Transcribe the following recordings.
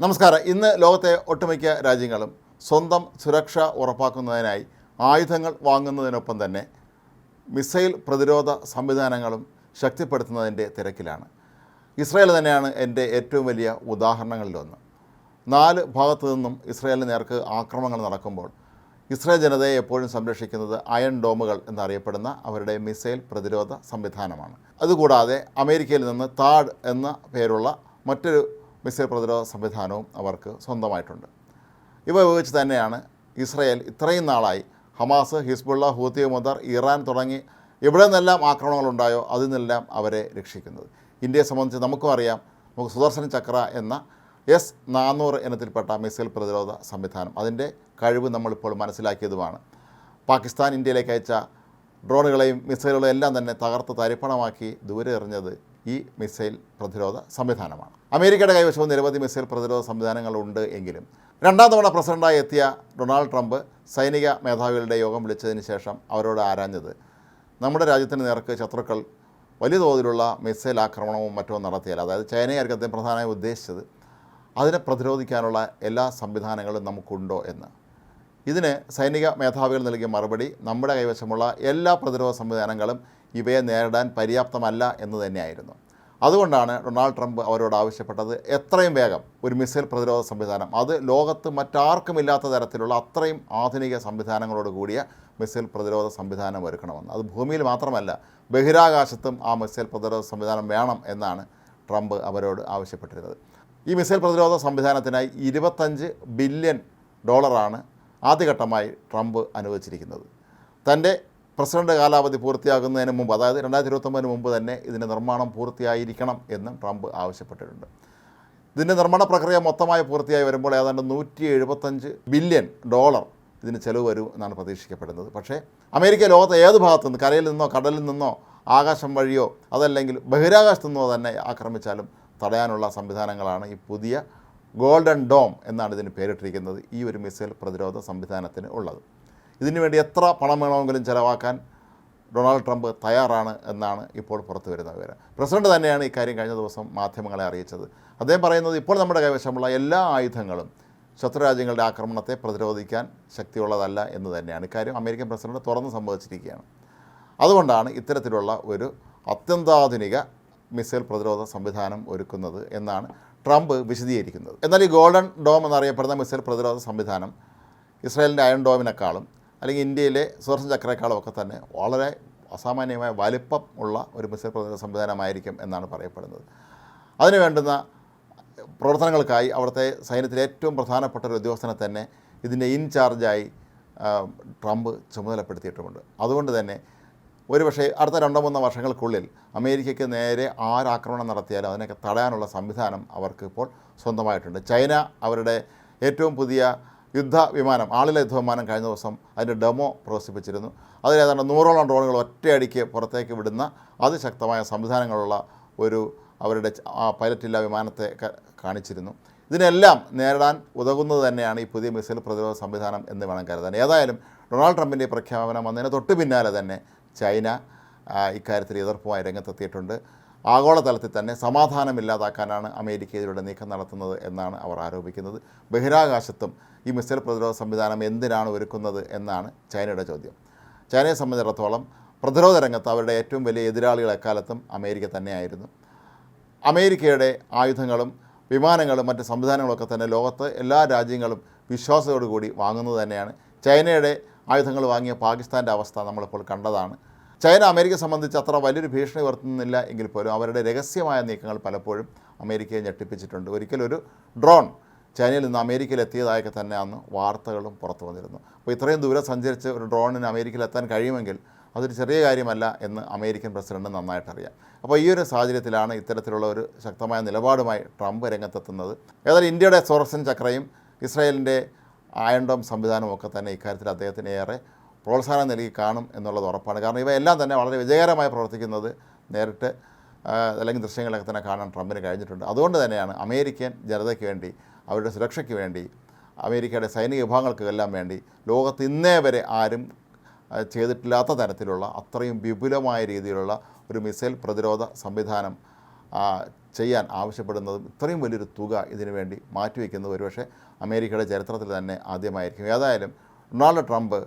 നമസ്കാരം. ഇന്ന് ലോകത്തെ ഒട്ടുമിക്ക രാജ്യങ്ങളും സ്വന്തം സുരക്ഷ ഉറപ്പാക്കുന്നതിനായി ആയുധങ്ങൾ വാങ്ങുന്നതിനൊപ്പം തന്നെ മിസൈൽ പ്രതിരോധ സംവിധാനങ്ങളും ശക്തിപ്പെടുത്തുന്നതിന്റെ തിരക്കിലാണ്. ഇസ്രായേൽ തന്നെയാണ് എന്റെ ഏറ്റവും വലിയ ഉദാഹരണങ്ങളിലൊന്ന് നാല് ഭാഗത്തു നിന്നും ഇസ്രായേലിന് നേർക്ക് ആക്രമണങ്ങൾ നടക്കുമ്പോൾ ഇസ്രായേൽ ജനതയെ എപ്പോഴും സംരക്ഷിക്കുന്നത് അയൺ ഡോമുകൾ എന്നറിയപ്പെടുന്ന അവരുടെ മിസൈൽ പ്രതിരോധ സംവിധാനമാണ്. അതുകൂടാതെ അമേരിക്കയിൽ നിന്ന് താഡ് എന്ന പേരുള്ള മറ്റൊരു മിസൈൽ പ്രതിരോധ സംവിധാനവും അവർക്ക് സ്വന്തമായിട്ടുണ്ട്. ഇവ ഉപയോഗിച്ച് തന്നെയാണ് ഇസ്രയേൽ ഇത്രയും നാളായി ഹമാസ് ഹിസ്ബുള്ള ഹൂത്തി മുദർ ഇറാൻ തുടങ്ങി എവിടെ നിന്നെല്ലാം ആക്രമണങ്ങളുണ്ടായോ അതിൽ നിന്നെല്ലാം അവരെ രക്ഷിക്കുന്നത്. ഇന്ത്യയെ സംബന്ധിച്ച് നമുക്കും അറിയാം നമുക്ക് സുദർശൻ ചക്ര എന്ന എസ് നാനൂറ് ഇനത്തിൽപ്പെട്ട മിസൈൽ പ്രതിരോധ സംവിധാനം. അതിന്റെ കഴിവ് നമ്മളിപ്പോൾ മനസ്സിലാക്കിയതുമാണ്. പാകിസ്ഥാൻ ഇന്ത്യയിലേക്ക് അയച്ച ഡ്രോണുകളെയും മിസൈലുകളെയും എല്ലാം തന്നെ തകർത്ത് തരിപ്പണമാക്കി ദൂരെ എറിഞ്ഞത് ഈ മിസൈൽ പ്രതിരോധ സംവിധാനമാണ്. അമേരിക്കയുടെ കൈവശവും നിരവധി മിസൈൽ പ്രതിരോധ സംവിധാനങ്ങളുണ്ട് എങ്കിലും രണ്ടാം തവണ പ്രസിഡന്റായി എത്തിയ ഡൊണാൾഡ് ട്രംപ് സൈനിക മേധാവികളുടെ യോഗം വിളിച്ചതിന് ശേഷം അവരോട് ആരാഞ്ഞത്? നമ്മുടെ രാജ്യത്തിന് നേർക്ക് ശത്രുക്കൾ വലിയ തോതിലുള്ള മിസൈൽ ആക്രമണവും മറ്റോ നടത്തിയാൽ അതായത് ചൈനയായിരിക്കും അദ്ദേഹം പ്രധാനമായും ഉദ്ദേശിച്ചത് അതിനെ പ്രതിരോധിക്കാനുള്ള എല്ലാ സംവിധാനങ്ങളും നമുക്കുണ്ടോ എന്ന്. ഇതിന് സൈനിക മേധാവികൾ നൽകിയ മറുപടി നമ്മുടെ കൈവശമുള്ള എല്ലാ പ്രതിരോധ സംവിധാനങ്ങളും ഇവയെ നേരിടാൻ പര്യാപ്തമല്ല എന്ന് തന്നെയായിരുന്നു. അതുകൊണ്ടാണ് ഡൊണാൾഡ് ട്രംപ് അവരോട് ആവശ്യപ്പെട്ടത് എത്രയും വേഗം ഒരു മിസൈൽ പ്രതിരോധ സംവിധാനം അത് ലോകത്ത് മറ്റാർക്കും ഇല്ലാത്ത തരത്തിലുള്ള അത്രയും ആധുനിക സംവിധാനങ്ങളോട് കൂടിയ മിസൈൽ പ്രതിരോധ സംവിധാനം ഒരുക്കണമെന്ന്. അത് ഭൂമിയിൽ മാത്രമല്ല ബഹിരാകാശത്തും ആ മിസൈൽ പ്രതിരോധ സംവിധാനം വേണം എന്നാണ് ട്രംപ് അവരോട് ആവശ്യപ്പെട്ടിരുന്നത്. ഈ മിസൈൽ പ്രതിരോധ സംവിധാനത്തിനായി ഇരുപത്തഞ്ച് ബില്യൺ ഡോളറാണ് ആദ്യഘട്ടമായി ട്രംപ് അനുവദിച്ചിരിക്കുന്നത്. തന്റെ പ്രസിഡന്റ് കാലാവധി പൂർത്തിയാകുന്നതിന് മുമ്പ് അതായത് രണ്ടായിരത്തി ഇരുപത്തൊമ്പതിന് മുമ്പ് തന്നെ ഇതിന്റെ നിർമ്മാണം പൂർത്തിയായിരിക്കണം എന്നും ട്രംപ് ആവശ്യപ്പെട്ടിട്ടുണ്ട്. ഇതിന്റെ നിർമ്മാണ പ്രക്രിയ മൊത്തമായി പൂർത്തിയായി വരുമ്പോൾ ഏതാണ്ട് നൂറ്റി എഴുപത്തഞ്ച് ബില്യൺ ഡോളർ ഇതിന് ചിലവ് വരും എന്നാണ് പ്രതീക്ഷിക്കപ്പെടുന്നത്. പക്ഷേ അമേരിക്ക ലോകത്തെ ഏത് ഭാഗത്തു നിന്ന് കരയിൽ നിന്നോ കടലിൽ നിന്നോ ആകാശം വഴിയോ അതല്ലെങ്കിൽ ബഹിരാകാശത്തു നിന്നോ തന്നെ ആക്രമിച്ചാലും തടയാനുള്ള സംവിധാനങ്ങളാണ് ഈ പുതിയ ഗോൾഡൻ ഡോം എന്നാണ് ഇതിന് പേരിട്ടിരിക്കുന്നത് ഈ ഒരു മിസൈൽ പ്രതിരോധ സംവിധാനത്തിന് ഉള്ളത്. ഇതിനു വേണ്ടി എത്ര പണം വേണമെങ്കിലും ചിലവാക്കാൻ ഡൊണാൾഡ് ട്രംപ് തയ്യാറാണ് എന്നാണ് ഇപ്പോൾ പുറത്തു വരുന്ന വിവരം. പ്രസിഡന്റ് തന്നെയാണ് ഇക്കാര്യം കഴിഞ്ഞ ദിവസം മാധ്യമങ്ങളെ അറിയിച്ചത്. അദ്ദേഹം പറയുന്നത് ഇപ്പോൾ നമ്മുടെ കൈവശമുള്ള എല്ലാ ആയുധങ്ങളും ശത്രുരാജ്യങ്ങളുടെ ആക്രമണത്തെ പ്രതിരോധിക്കാൻ ശക്തിയുള്ളതല്ല എന്ന് തന്നെയാണ്. ഇക്കാര്യം അമേരിക്കൻ പ്രസിഡന്റ് തുറന്ന് സംഭവിച്ചിരിക്കുകയാണ് അതുകൊണ്ടാണ് ഇത്തരത്തിലുള്ള ഒരു അത്യന്താധുനിക മിസൈൽ പ്രതിരോധ സംവിധാനം ഒരുക്കുന്നത് എന്നാണ് ട്രംപ് വിശദീകരിക്കുന്നത്. എന്നാൽ ഈ ഗോൾഡൻ ഡോം എന്നറിയപ്പെടുന്ന മിസൈൽ പ്രതിരോധ സംവിധാനം ഇസ്രായേലിന്റെ അയൺ ഡോമിനേക്കാളും അല്ലെങ്കിൽ ഇന്ത്യയിലെ സുദർശൻ ചക്രയേക്കാളും ഒക്കെ തന്നെ വളരെ അസാമാന്യമായ വലിപ്പം ഉള്ള ഒരു മിസൈൽ പ്രതിരോധ സംവിധാനമായിരിക്കും എന്നാണ് പറയപ്പെടുന്നത്. അതിന് വേണ്ടുന്ന പ്രവർത്തനങ്ങൾക്കായി അവിടുത്തെ സൈന്യത്തിലെ ഏറ്റവും പ്രധാനപ്പെട്ട ഒരു ഉദ്യോഗസ്ഥനെ തന്നെ ഇതിന്റെ ഇൻചാർജായി ട്രംപ് ചുമതലപ്പെടുത്തിയിട്ടുമുണ്ട്. അതുകൊണ്ട് തന്നെ ഒരുപക്ഷേ അടുത്ത രണ്ടോ മൂന്നോ വർഷങ്ങൾക്കുള്ളിൽ അമേരിക്കയ്ക്ക് നേരെ ആരാക്രമണം നടത്തിയാലും അതിനൊക്കെ തടയാനുള്ള സംവിധാനം അവർക്ക് ഇപ്പോൾ സ്വന്തമായിട്ടുണ്ട്. ചൈന അവരുടെ ഏറ്റവും പുതിയ യുദ്ധ വിമാനം ആളിലെ യുദ്ധ വിമാനം കഴിഞ്ഞ ദിവസം അതിന്റെ ഡെമോ പ്രദർശിപ്പിച്ചിരുന്നു. അതിൽ ഏതാണ്ട് നൂറോളം ഡ്രോണുകൾ ഒറ്റയടിക്ക് പുറത്തേക്ക് വിടുന്ന അതിശക്തമായ സംവിധാനങ്ങളുള്ള ഒരു അവരുടെ പൈലറ്റില്ല വിമാനത്തെ കാണിച്ചിരുന്നു. ഇതിനെല്ലാം നേരിടാൻ ഉതകുന്നത് തന്നെയാണ് ഈ പുതിയ മിസൈൽ പ്രതിരോധ സംവിധാനം എന്ന് വേണം കരുതാൻ. ഏതായാലും ഡൊണാൾഡ് ട്രംപിന്റെ പ്രഖ്യാപനം വന്നതിന് തൊട്ട് പിന്നാലെ തന്നെ ചൈന ഇക്കാര്യത്തിൽ എതിർപ്പുമായി രംഗത്തെത്തിയിട്ടുണ്ട്. ആഗോളതലത്തിൽ തന്നെ സമാധാനമില്ലാതാക്കാനാണ് അമേരിക്ക ഇതിലൂടെ നീക്കം നടത്തുന്നത് എന്നാണ് അവർ ആരോപിക്കുന്നത്. ബഹിരാകാശത്തും ഈ മിസൈൽ പ്രതിരോധ സംവിധാനം എന്തിനാണ് ഒരുക്കുന്നത് എന്നാണ് ചൈനയുടെ ചോദ്യം. ചൈനയെ സംബന്ധിച്ചിടത്തോളം പ്രതിരോധ രംഗത്ത് അവരുടെ ഏറ്റവും വലിയ എതിരാളികൾ എക്കാലത്തും അമേരിക്ക തന്നെയായിരുന്നു. അമേരിക്കയുടെ ആയുധങ്ങളും വിമാനങ്ങളും മറ്റ് സംവിധാനങ്ങളൊക്കെ തന്നെ ലോകത്ത് എല്ലാ രാജ്യങ്ങളും വിശ്വാസത്തോടുകൂടി വാങ്ങുന്നത് തന്നെയാണ്. ചൈനയുടെ ആയുധങ്ങൾ വാങ്ങിയ പാകിസ്ഥാന്റെ അവസ്ഥ നമ്മളിപ്പോൾ കണ്ടതാണ്. ചൈന അമേരിക്ക സംബന്ധിച്ച് അത്ര വലിയൊരു ഭീഷണി ഉയർത്തുന്നില്ല എങ്കിൽ പോലും അവരുടെ രഹസ്യമായ നീക്കങ്ങൾ പലപ്പോഴും അമേരിക്കയെ ഞെട്ടിപ്പിച്ചിട്ടുണ്ട്. ഒരിക്കലൊരു ഡ്രോൺ ചൈനയിൽ നിന്ന് അമേരിക്കയിൽ എത്തിയതായൊക്കെ തന്നെ അന്ന് വാർത്തകളും പുറത്തു വന്നിരുന്നു. അപ്പോൾ ഇത്രയും ദൂരം സഞ്ചരിച്ച് ഒരു ഡ്രോണിന് അമേരിക്കയിൽ എത്താൻ കഴിയുമെങ്കിൽ അതൊരു ചെറിയ കാര്യമല്ല എന്ന് അമേരിക്കൻ പ്രസിഡന്റ് നന്നായിട്ടറിയാം. അപ്പോൾ ഈ ഒരു സാഹചര്യത്തിലാണ് ഇത്തരത്തിലുള്ള ഒരു ശക്തമായ നിലപാടുമായി ട്രംപ് രംഗത്തെത്തുന്നത്. ഏതായാലും ഇന്ത്യയുടെ സോറസൻ ചക്രയും ഇസ്രായേലിന്റെ അയൺഡോം സംവിധാനവും ഒക്കെ തന്നെ ഇക്കാര്യത്തിൽ അദ്ദേഹത്തിന് ഏറെ പ്രോത്സാഹനം നൽകി കാണും എന്നുള്ളത് ഉറപ്പാണ്. കാരണം ഇവയെല്ലാം തന്നെ വളരെ വിജയകരമായി പ്രവർത്തിക്കുന്നത് നേരിട്ട് അല്ലെങ്കിൽ ദൃശ്യങ്ങളൊക്കെ തന്നെ കാണാൻ ട്രംപിന് കഴിഞ്ഞിട്ടുണ്ട്. അതുകൊണ്ട് തന്നെയാണ് അമേരിക്കൻ ജനതയ്ക്ക് വേണ്ടി അവരുടെ സുരക്ഷയ്ക്ക് വേണ്ടി അമേരിക്കയുടെ സൈനിക വിഭാഗങ്ങൾക്കെല്ലാം വേണ്ടി ലോകത്ത് ഇന്നേ വരെ ആരും ചെയ്തിട്ടില്ലാത്ത തരത്തിലുള്ള അത്രയും വിപുലമായ രീതിയിലുള്ള ഒരു മിസൈൽ പ്രതിരോധ സംവിധാനം ചെയ്യാൻ ആവശ്യപ്പെടുന്നതും ഇത്രയും വലിയൊരു തുക ഇതിനു വേണ്ടി മാറ്റിവെക്കുന്നത് ഒരുപക്ഷെ അമേരിക്കയുടെ ചരിത്രത്തിൽ തന്നെ ആദ്യമായിരിക്കും. ഏതായാലും ഡൊണാൾഡ് ട്രംപ്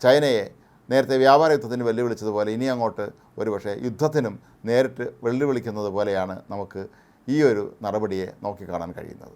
ചൈനയെ നേരത്തെ വ്യാപാര യുദ്ധത്തിന് വെല്ലുവിളിച്ചതുപോലെ ഇനി അങ്ങോട്ട് ഒരുപക്ഷെ യുദ്ധത്തിനും നേരിട്ട് വെല്ലുവിളിക്കുന്നത് പോലെയാണ് നമുക്ക് ഈ ഒരു നടപടിയെ നോക്കിക്കാണാൻ കഴിയുന്നത്.